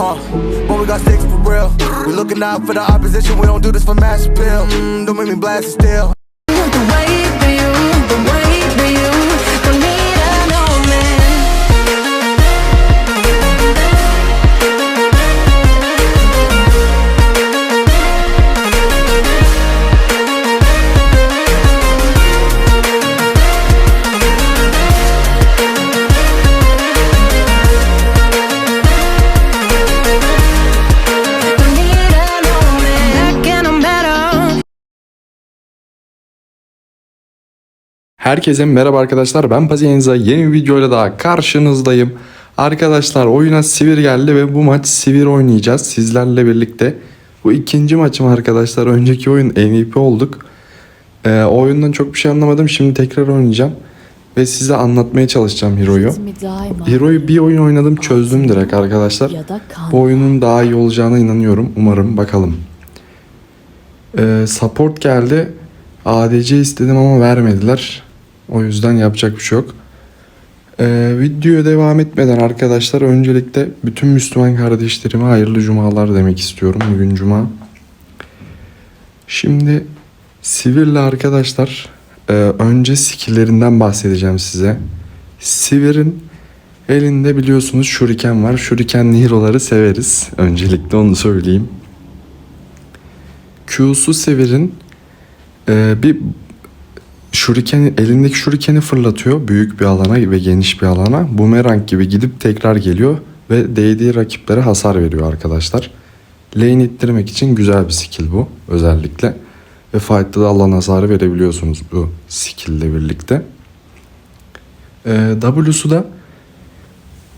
Uh, when we got sticks for real. We looking out for the opposition. We don't do this for mass appeal. Mm, don't make me blast it still. The wait Herkese merhaba arkadaşlar ben Pazienza yeni bir videoyla daha karşınızdayım. Arkadaşlar oyuna Sivir geldi ve bu maç Sivir oynayacağız sizlerle birlikte. Bu ikinci maçım arkadaşlar önceki oyun MVP olduk. Ee, o oyundan çok bir şey anlamadım şimdi tekrar oynayacağım. Ve size anlatmaya çalışacağım Hero'yu. Hero'yu bir oyun oynadım çözdüm direkt arkadaşlar. Bu oyunun daha iyi olacağına inanıyorum. Umarım bakalım. Ee, support geldi. ADC istedim ama vermediler. O yüzden yapacak bir şey yok. Ee, videoya devam etmeden arkadaşlar öncelikle bütün Müslüman kardeşlerime hayırlı cumalar demek istiyorum. Bugün cuma. Şimdi Sivir'le arkadaşlar e, önce skill'lerinden bahsedeceğim size. Sivir'in elinde biliyorsunuz shuriken var. Shurikenli hero'ları severiz. Öncelikle onu söyleyeyim. Q'su Sivir'in e, bir shuriken elindeki shurikeni fırlatıyor büyük bir alana ve geniş bir alana. Boomerang gibi gidip tekrar geliyor ve değdiği rakiplere hasar veriyor arkadaşlar. Lane ittirmek için güzel bir skill bu özellikle. Ve fight'ta da alan hasarı verebiliyorsunuz bu skill ile birlikte. Ee, W'su da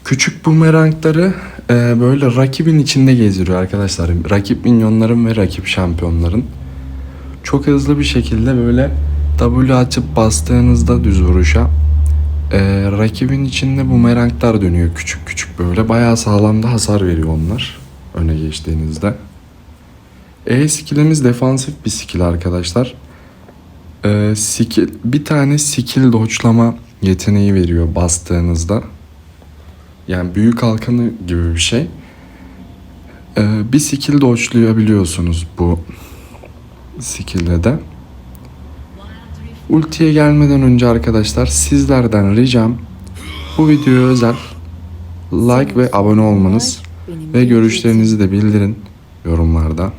küçük bumerangları e, böyle rakibin içinde gezdiriyor arkadaşlar. Rakip minyonların ve rakip şampiyonların. Çok hızlı bir şekilde böyle W açıp bastığınızda düz vuruşa e, rakibin içinde bumeranglar dönüyor küçük küçük böyle. Bayağı sağlam da hasar veriyor onlar öne geçtiğinizde. E skillimiz defansif bir skill arkadaşlar. E, skill, bir tane skill dodge'lama yeteneği veriyor bastığınızda. Yani büyük halkanı gibi bir şey. E, bir skill dodge'layabiliyorsunuz bu skill'le de. Ultiye gelmeden önce arkadaşlar sizlerden ricam bu videoya özel like ve abone olmanız ve görüşlerinizi de bildirin yorumlarda.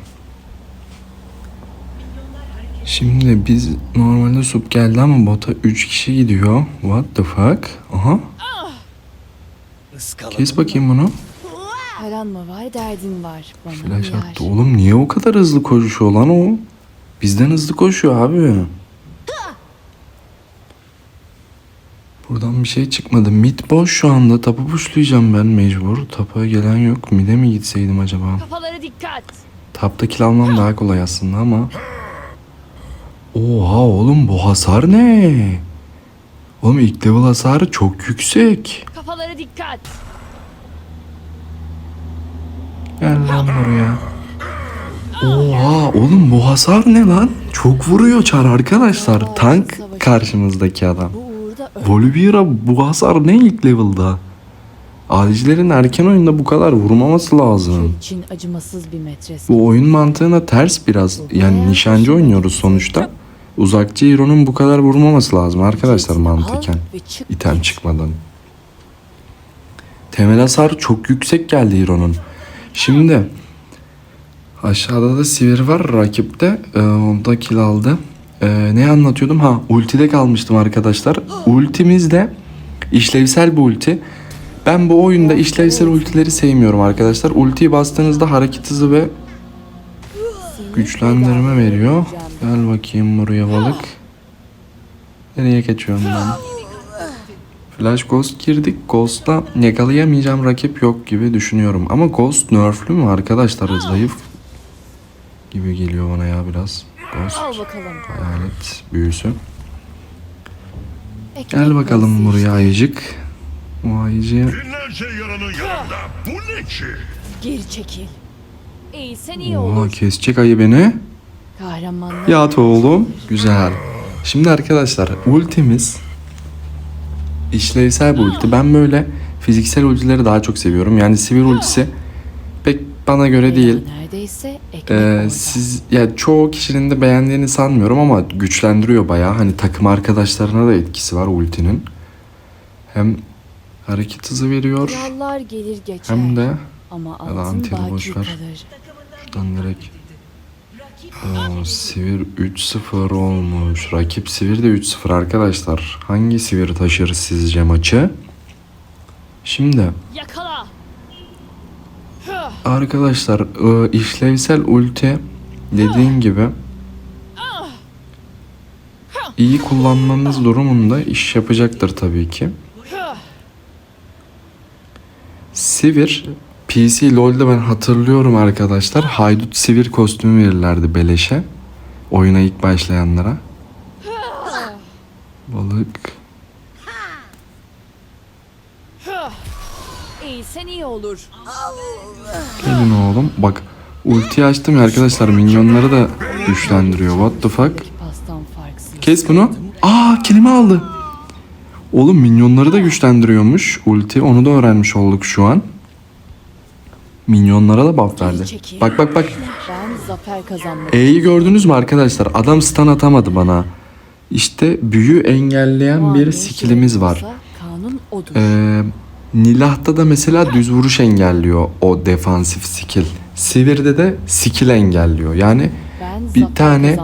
Şimdi biz normalde sup geldi ama bota 3 kişi gidiyor. What the fuck? Aha. Kes bakayım bunu. Paran mı var derdin var. Bana Flash attı. Oğlum niye o kadar hızlı koşuyor lan o? Bizden hızlı koşuyor abi. Buradan bir şey çıkmadı. Mid boş şu anda. Tapu puşlayacağım ben mecbur. Tapa gelen yok. Mid'e mi gitseydim acaba? Kafalara dikkat. Tapta kill almam daha kolay aslında ama. Oha oğlum bu hasar ne? Oğlum ilk level hasarı çok yüksek. Kafalara dikkat. Gel lan buraya. Oha oğlum bu hasar ne lan? Çok vuruyor çar arkadaşlar. Tank karşımızdaki adam. Volibeara bu hasar ne ilk level'da? Adicilerin erken oyunda bu kadar vurmaması lazım. için acımasız bir metres. Bu oyun mantığına ters biraz. Yani nişancı oynuyoruz sonuçta. Uzakçı Hero'nun bu kadar vurmaması lazım arkadaşlar mantıken. İtem çıkmadan. Temel hasar çok yüksek geldi Hero'nun. Şimdi aşağıda da Sivir var rakipte. Ee, onda kill aldı. Ee, ne anlatıyordum? Ha ultide kalmıştım arkadaşlar. Ultimiz de işlevsel bir ulti. Ben bu oyunda işlevsel ultileri sevmiyorum arkadaşlar. Ultiyi bastığınızda hareket hızı ve güçlendirme veriyor. Gel bakayım buraya balık. Nereye kaçıyorum ben? Flash Ghost girdik. Ghost'la yakalayamayacağım rakip yok gibi düşünüyorum. Ama Ghost nerflü mü arkadaşlar? Zayıf gibi geliyor bana ya biraz. Ghost Al bakalım. hayalet büyüsü. Ekmek Gel bakalım buraya ayıcık. Bu ayıcıya Binlerce yaranın yanında bu ne ki? Geri çekil. İyi sen iyi Oha, olur. kesecek ayı beni. Kahramanlar. Yat oğlum. Güzel. Şimdi arkadaşlar ultimiz işlevsel bir ulti. Ben böyle fiziksel ultileri daha çok seviyorum. Yani sivir ultisi bana göre değil. Neredeyse ekmek Ee, siz ya çoğu kişinin de beğendiğini sanmıyorum ama güçlendiriyor bayağı. Hani takım arkadaşlarına da etkisi var ultinin. Hem hareket hızı veriyor Krallar gelir geçer. hem de ama Ya da anteni boş ver. şuradan direkt Oo, Sivir 3-0 olmuş. Rakip Sivir de 3-0 arkadaşlar. Hangi Sivir taşır sizce maçı? Şimdi Yakala. Arkadaşlar e, işlevsel ulti dediğim gibi iyi kullanmanız durumunda iş yapacaktır tabii ki. Sivir PC LoL'de ben hatırlıyorum arkadaşlar. Haydut Sivir kostümü verirlerdi beleşe. Oyuna ilk başlayanlara. Balık. Eğilsen iyi olur. Gelin oğlum. Bak ulti açtım ya arkadaşlar. Minyonları da güçlendiriyor. What the fuck? Kes bunu. Aa kelime aldı. Oğlum minyonları da güçlendiriyormuş ulti. Onu da öğrenmiş olduk şu an. Minyonlara da buff verdi. Bak bak bak. E'yi gördünüz mü arkadaşlar? Adam stun atamadı bana. İşte büyü engelleyen bir skillimiz var. olsa Kanun odur. Ee, Nilah'ta da mesela düz vuruş engelliyor o defansif skill. Sivir'de de skill engelliyor. Yani ben bir tane.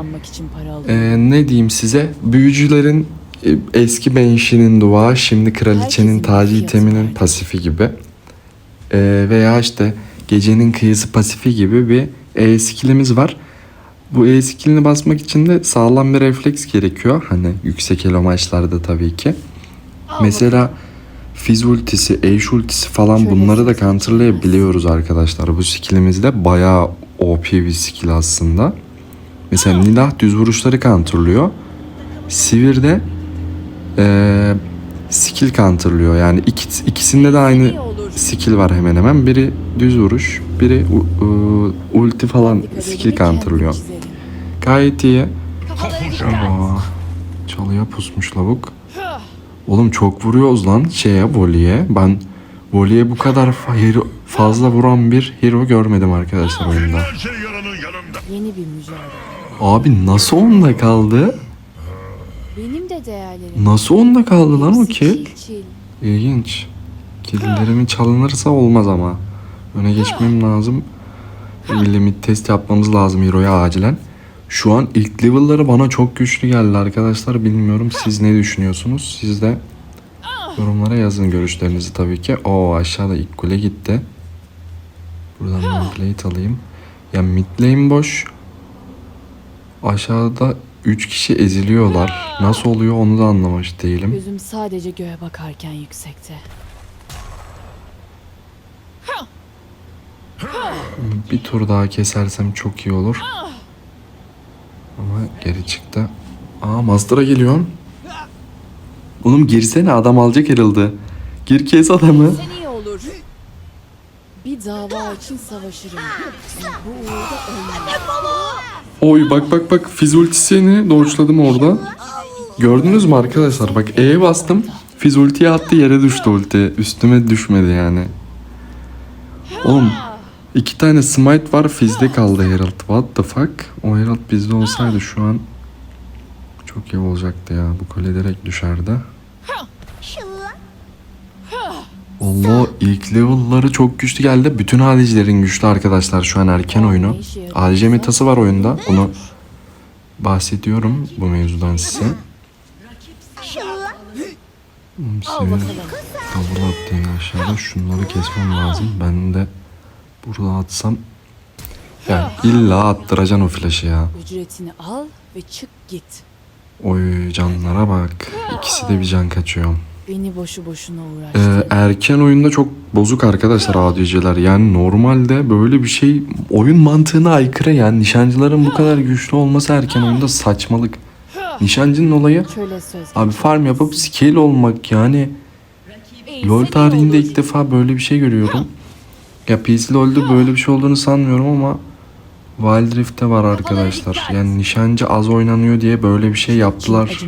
Ee, ne diyeyim size? Büyücülerin e, eski Banshee'nin duağı, şimdi kraliçenin tacı iteminin pasifi gibi. Ee, veya işte gecenin kıyısı pasifi gibi bir E skillimiz var. Bu E skillini basmak için de sağlam bir refleks gerekiyor. Hani yüksek elo maçlarda tabii ki. Mesela Fizz ultisi, Ashe ultisi falan Şöyle bunları da counterlayabiliyoruz arkadaşlar. Bu skillimiz de bayağı OP bir skill aslında. Mesela Nilah düz vuruşları counterlıyor. Sivir de eee skill counterlıyor. Yani iki, ikisinde de aynı skill var hemen hemen. Biri düz vuruş, biri u- u- ulti falan skill counterlıyor. Gayet iyi. Aa, çalıya pusmuş lavuk. Oğlum çok vuruyoruz lan şeye voleye. Ben voleye bu kadar fa- hero- fazla vuran bir hero görmedim arkadaşlar oyunda. Yeni bir mücadele. Abi nasıl onda kaldı? Benim de değerlerim. Nasıl onda kaldı lan o Hepsi kill? çil çil. İlginç. Killlerimi çalınırsa olmaz ama. Öne geçmem lazım. Bir limit test yapmamız lazım hero'ya acilen. Şu an ilk level'ları bana çok güçlü geldi arkadaşlar. Bilmiyorum siz ne düşünüyorsunuz? Siz de yorumlara yazın görüşlerinizi tabii ki. Oo aşağıda ilk kule gitti. Buradan ben plate alayım. Ya mid lane boş. Aşağıda 3 kişi eziliyorlar. Nasıl oluyor onu da anlamış değilim. Gözüm sadece göğe bakarken yüksekte. Bir tur daha kesersem çok iyi olur. Ama geri çıktı. Aa Master'a geliyor. Oğlum girsene adam alacak herhalde. Gir kes adamı. Sen iyi olur. Bir dava için savaşırım. Bu uğurda. Oy bak bak bak fiz ultisini doğuşladım orada. Gördünüz mü arkadaşlar? Bak E'ye bastım. Fiz ultiye attı yere düştü ulti. Üstüme düşmedi yani. Oğlum iki tane smite var Fizz'de kaldı Herald. What the fuck? O Herald bizde olsaydı şu an çok iyi olacaktı ya. Bu kule direkt düşerdi. Allah ilk level'ları çok güçlü geldi. Bütün ADC'lerin güçlü arkadaşlar şu an erken oyunu. ADC metası var oyunda. Bunu bahsediyorum bu mevzudan size. Hmm, Senin double attı yine aşağıda. Şunları kesmem lazım. Ben de burada atsam ya illa attıracaksın o flash'ı ya. Ücretini al ve çık git. Oy canlara bak. İkisi de bir can kaçıyor. Beni boşu boşuna Ee, uğraştı. erken oyunda çok bozuk arkadaşlar ADC'ler. Yani normalde böyle bir şey oyun mantığına aykırı yani. Nişancıların bu kadar güçlü olması erken oyunda saçmalık. Nişancının olayı abi farm yapıp scale olmak yani. LoL tarihinde ilk defa böyle bir şey görüyorum. Ya PC LoL'de böyle bir şey olduğunu sanmıyorum ama Wild Rift'te var arkadaşlar. Yani nişancı az oynanıyor diye böyle bir şey yaptılar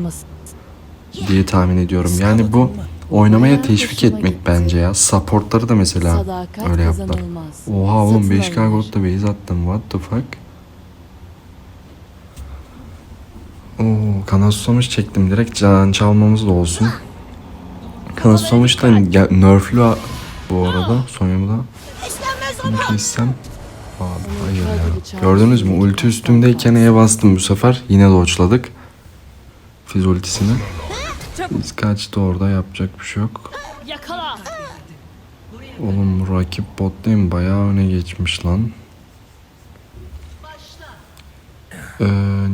diye tahmin ediyorum. Yani bu oynamaya teşvik etmek bence ya. Supportları da mesela öyle yaptılar. Oha oğlum Satın 5K alınır. Gold'da base attım. What the fuck? Oo, kanal susamış çektim. Direkt can çalmamız da olsun. Kanal susamış da ge- nerflü bu arada. Sonya'mı da. Kessem. Abi hayır ya. Gördünüz mü? Ulti üstümdeyken E'ye bastım bu sefer. Yine dodge'ladık. Fiz ultisini. Biz kaçtı orada yapacak bir şey yok. Yakala. Oğlum rakip bot değil mi? Bayağı öne geçmiş lan. Ee,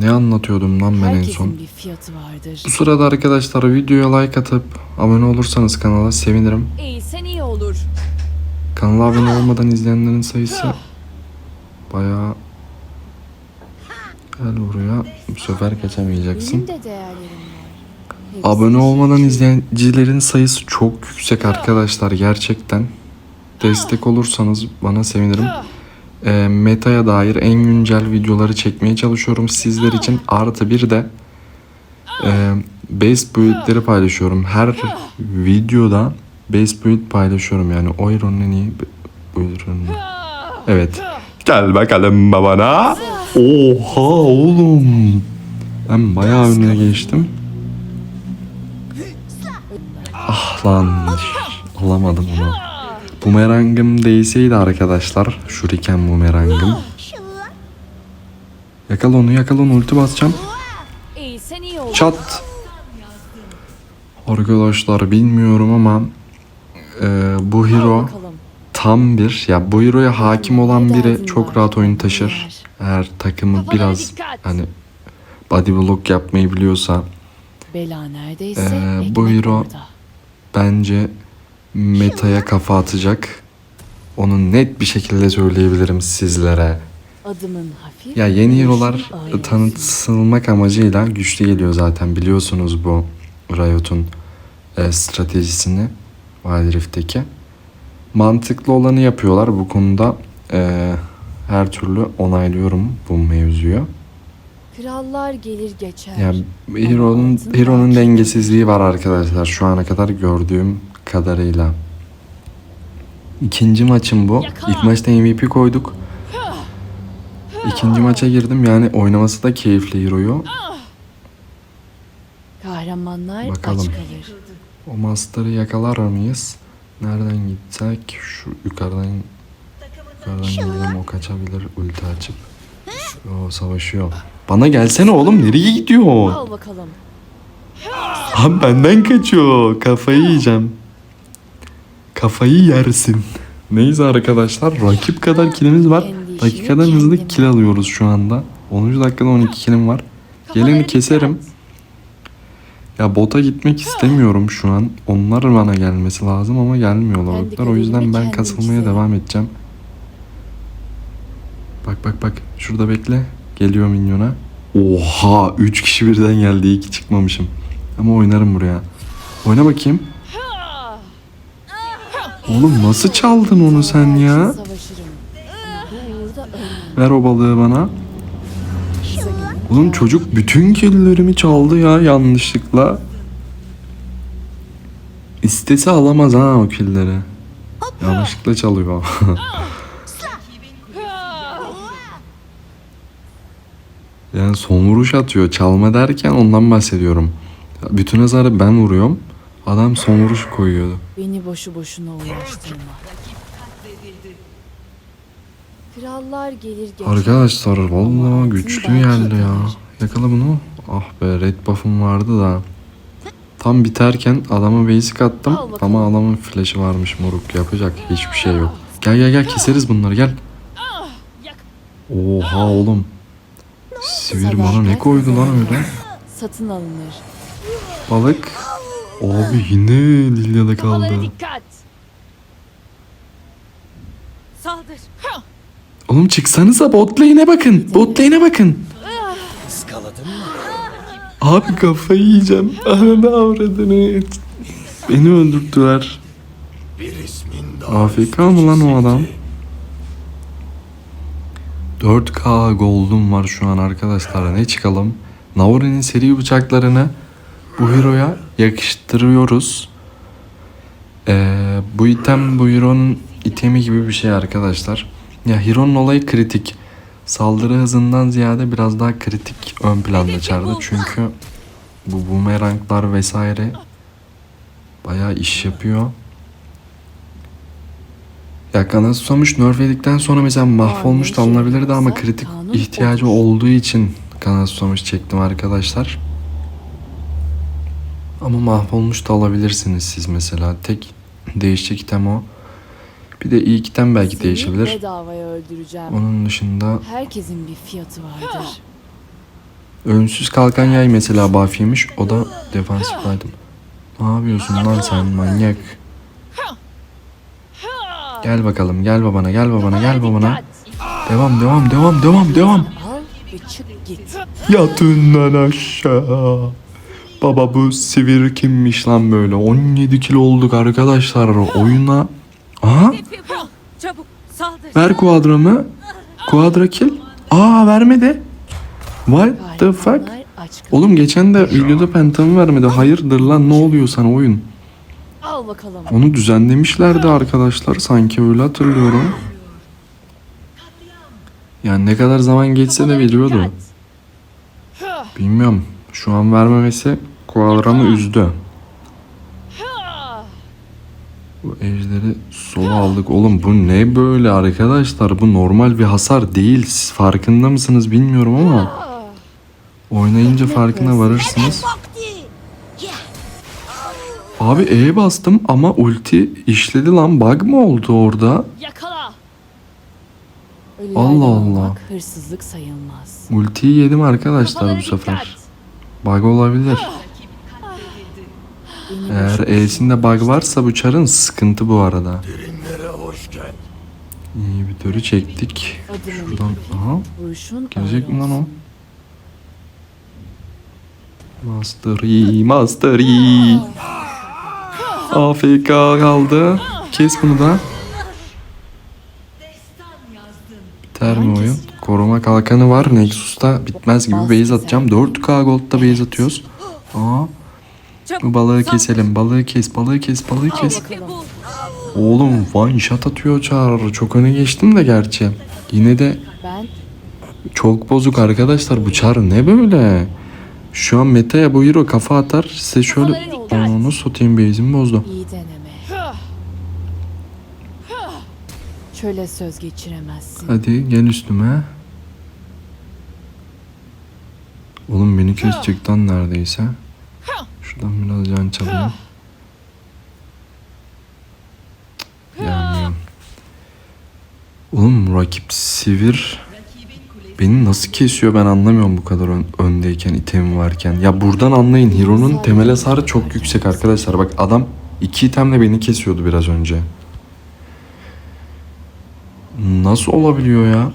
ne anlatıyordum lan ben en son? Bu sırada arkadaşlar videoya like atıp abone olursanız kanala sevinirim. Eğilsen iyi olur. Kanala abone olmadan izleyenlerin sayısı bayağı Gel buraya. Bu sefer. Hepsi Abone olmadan izleyicilerin sayısı çok yüksek arkadaşlar gerçekten. Destek olursanız bana sevinirim. Ee, meta'ya dair en güncel videoları çekmeye çalışıyorum sizler için. Artı bir de e, base build'leri paylaşıyorum. Her videoda base build paylaşıyorum yani. O Hero'nun en iyi buyurun. Evet. Gel bakalım babana. Oha oğlum. Ben bayağı önüne geçtim. Ah lan. Alamadım onu. Bumerangım değseydi arkadaşlar. Şuriken bumerangım. Yakala onu yakala onu ulti basacağım. Çat. Arkadaşlar bilmiyorum ama e, bu hero tam bir ya bu hero'ya hakim olan biri çok rahat oyun taşır. Eğer takımı biraz hani body block yapmayı biliyorsa Bela neredeyse ekmek bu hero- bence meta'ya kafa atacak. Onu net bir şekilde söyleyebilirim sizlere. Adımın hafif. Ya yeni hero'lar tanıtılmak amacıyla güçlü geliyor zaten biliyorsunuz bu Riot'un e, stratejisini Wild Rift'teki. Mantıklı olanı yapıyorlar bu konuda e, her türlü onaylıyorum bu mevzuyu. Krallar gelir geçer. Yani Hero'nun Hero'nun dengesizliği var arkadaşlar şu ana kadar gördüğüm kadarıyla. İkinci maçım bu. İlk maçta MVP koyduk. İkinci maça girdim yani oynaması da keyifli Hero'yu. Kahramanlar Bakalım. aç kalır. O Master'ı yakalar mıyız? Nereden gitsek? Şu yukarıdan yukarıdan gidelim o kaçabilir ulti açıp. O savaşıyor. Bana gelsene oğlum nereye gidiyor? Al bakalım. Abi benden kaçıyor. Kafayı yiyeceğim. Kafayı yersin. Neyse arkadaşlar rakip kadar kilimiz var. Dakikadan hızlı kill alıyoruz şu anda. 10. dakikada 12 kilim var. Geleni keserim. Ya bota gitmek istemiyorum şu an. Onlar bana gelmesi lazım ama gelmiyorlar. Oradalar. O yüzden ben kasılmaya devam edeceğim. Bak bak bak. Şurada bekle. Geliyor minyona. Oha 3 kişi birden geldi. İyi ki çıkmamışım. Ama oynarım buraya. Oyna bakayım. Oğlum nasıl çaldın onu sen ya? Ver o balığı bana. Oğlum çocuk bütün killerimi çaldı ya yanlışlıkla. İstese alamaz ha o killeri. Yanlışlıkla çalıyor. yani son vuruş atıyor. Çalma derken ondan bahsediyorum. Bütün hasarı ben vuruyorum. Adam son vuruş koyuyordu. Beni boşu boşuna uğraştırma. Krallar gelir geçer. Arkadaşlar altın güçlü geldi ya. Yakala bunu. Ah be red buff'um vardı da. Tam biterken adama basic attım ama adamın flash'ı varmış moruk yapacak hiçbir şey yok. Gel gel gel keseriz bunları gel. Oha oğlum. Sivir bana ne koydu lan öyle? Satın alınır. Balık. Abi yine Lilya'da kaldı. dikkat. Saldır. Oğlum çıksanıza bot bakın. Bot bakın. Abi kafayı yiyeceğim. Ananı avradını. Beni öldürdüler. AFK mı lan o adam? 4K gold'um var şu an arkadaşlar. Ne çıkalım? Naori'nin seri bıçaklarını bu hero'ya yakıştırıyoruz. Ee, bu item bu Hero'nun itemi gibi bir şey arkadaşlar. Ya Hero'nun olayı kritik. Saldırı hızından ziyade biraz daha kritik ön planda çağırdı. Çünkü bu boomeranglar vesaire bayağı iş yapıyor. Ya kanat susamış nerf yedikten sonra mesela mahvolmuş da alınabilirdi ama kritik ihtiyacı olduğu için kanat susamış çektim arkadaşlar. Ama mahvolmuş da alabilirsiniz siz mesela. Tek değişecek item o. Bir de ilk item belki değişebilir. bedavaya öldüreceğim. Onun dışında Herkesin bir fiyatı vardır. önsüz kalkan yay mesela buff yemiş. O da defansif item. Ne yapıyorsun lan sen manyak? Gel bakalım gel babana gel babana gel babana. Devam devam devam devam devam. Al ve çık git. Yatın lan aşağı. Baba bu sivir kimmiş lan böyle? 17 kilo olduk arkadaşlar oyuna. Aha. Ver kuadramı. Kuadra kill. Aa vermedi. What the fuck? Oğlum geçen de videoda pentamı vermedi. Hayırdır lan ne oluyor sana oyun? Al bakalım. Onu düzenlemişlerdi arkadaşlar. Sanki öyle hatırlıyorum. Yani ne kadar zaman geçse de veriyordu. Bilmiyorum. Şu an vermemesi Kuadram'ı üzdü. Bu ejderi sola aldık. Oğlum bu ne böyle arkadaşlar? Bu normal bir hasar değil. Siz farkında mısınız bilmiyorum ama. Oynayınca farkına varırsınız. Abi E'ye bastım ama ulti işledi lan. Bug mı oldu orada? Allah Allah. Hırsızlık sayılmaz. Ultiyi yedim arkadaşlar bu sefer. Bug olabilir. Eğer E'sinde bug varsa bu çarın sıkıntı bu arada. Derinlere hoş geldin. İyi bir dörü çektik. Şuradan aha gelecek mi lan o? olsun. Master Yi, Master Yi. AFK kaldı. Kes bunu da. Biter mi oyun? Koruma kalkanı var. Nexus'ta bitmez gibi base atacağım. 4K gold'da base atıyoruz. Aa, bu balığı keselim. Balığı kes, balığı kes, balığı kes. Oğlum one shot atıyor Çağrı. Çok öne geçtim de gerçi. Yine de Ben çok bozuk arkadaşlar. Bu Çağrı ne böyle? Şu an meta'ya bu hero kafa atar. Size şöyle... Onu satayım base'imi bozdu. iyi deneme. Şöyle söz geçiremezsin. Hadi gel üstüme. Oğlum beni kesecek lan neredeyse. Şuradan biraz can çalayım. Gelmiyor. Oğlum rakip sivir. Beni nasıl kesiyor ben anlamıyorum bu kadar ön- öndeyken itemim varken. Ya buradan anlayın Hero'nun temel hasarı çok yüksek arkadaşlar. Bak adam iki itemle beni kesiyordu biraz önce. Nasıl olabiliyor ya?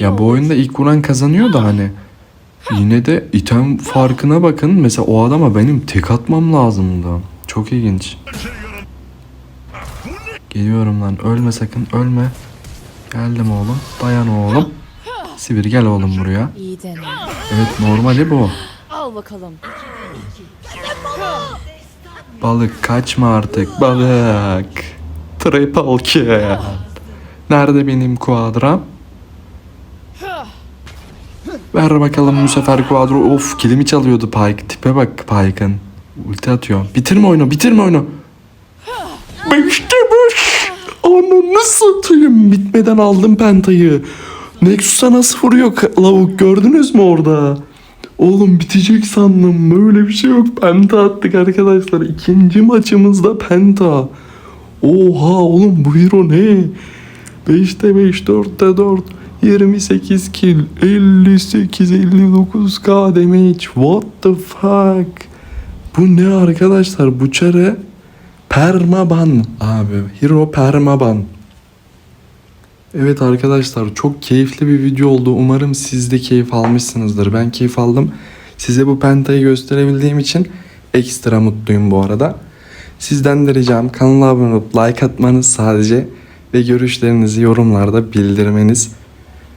Ya bu oyunda ilk vuran kazanıyor da hani yine de item farkına bakın. Mesela o adama benim tek atmam lazımdı. Çok ilginç. Geliyorum lan ölme sakın ölme. Geldim oğlum. Dayan oğlum. Sivir gel oğlum buraya. Evet normali bu. Al bakalım. Balık kaçma artık balık. Triple kill. Nerede benim kuadram? Ver bakalım bu sefer kuadro. Of kilimi çalıyordu Pike. Tipe bak Pike'ın. Ulti atıyor. Bitirme oyunu bitirme oyunu. Beşte beş. Ananı satayım. Bitmeden aldım pentayı. Nexus'a nasıl vuruyor lavuk gördünüz mü orada? Oğlum bitecek sandım. Böyle bir şey yok. Penta attık arkadaşlar. İkinci maçımızda penta. Oha oğlum bu hero ne? 5'te 5, 4'te 4. 28 kill, 58, 59k damage. What the fuck? Bu ne arkadaşlar? Bu çare permaban abi. Hero permaban. Evet arkadaşlar çok keyifli bir video oldu. Umarım siz de keyif almışsınızdır. Ben keyif aldım. Size bu pentayı gösterebildiğim için ekstra mutluyum bu arada. Sizden de ricam kanala abone olup like atmanız sadece ve görüşlerinizi yorumlarda bildirmeniz.